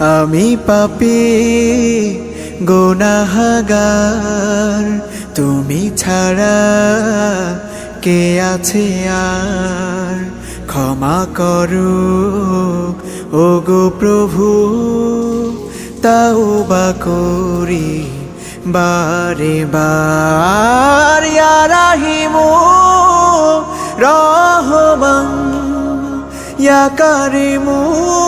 আমি পাপি, গোনাহাগার। তুমি ছাড়া কে আছে আর? ক্ষমা করো ও গো প্রভু তাও বা করি বারে বার। রাহিমু রহমান, ইয়া কারিমু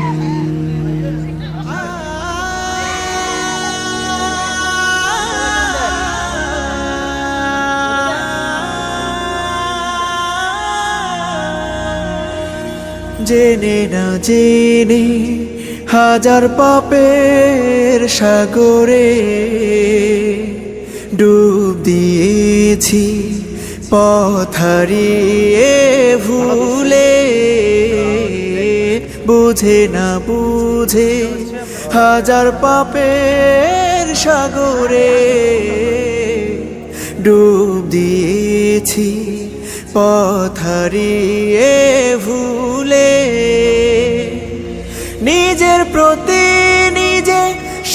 জেনে না জেনে হাজার পাপের সাগরে ডুব দিয়েছি পথারিয়ে ভুলে। বুঝে না বুঝে হাজার পাপের সাগরে ডুব দিয়েছি। পথারিয়ে ভুলে নিজের প্রতি নিজে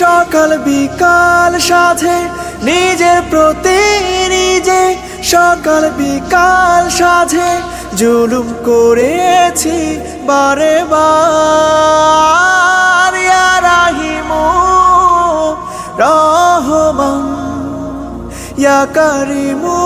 সকাল বিকাল সাধে নিজের প্রতি নিজে সকাল বিকাল সাধে জুলুম করেছি বারে বার। রাহিমু রহমান, ইয়া কারিমু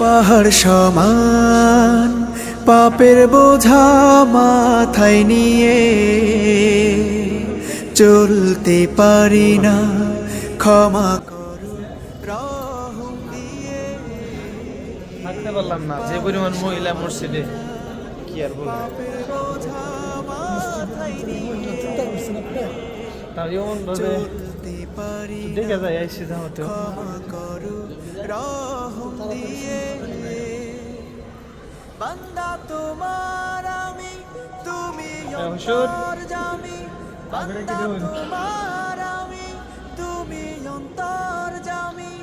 পাহাড় সমান পাপের বোঝা মাথায় নিয়ে চলতে পারি না ক্ষমা করো রহম দিয়ে। থাকতে পারলাম না যে পরিমাণ মহিলা মসজিদে কি আর বলব। তাও এমন ভাবে দেখে যায় রহম দিয়ে বান্দা তোমার আমি তুমি হুজুর। জামি বান্দা তোমার আমি তুমি অন্তর জামি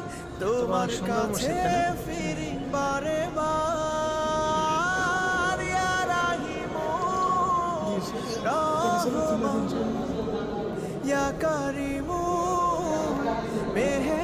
তোমার কাছে? ফিরি বারে বার ইয়া রাহিমু রহমান ইয়া কারিমু মেহে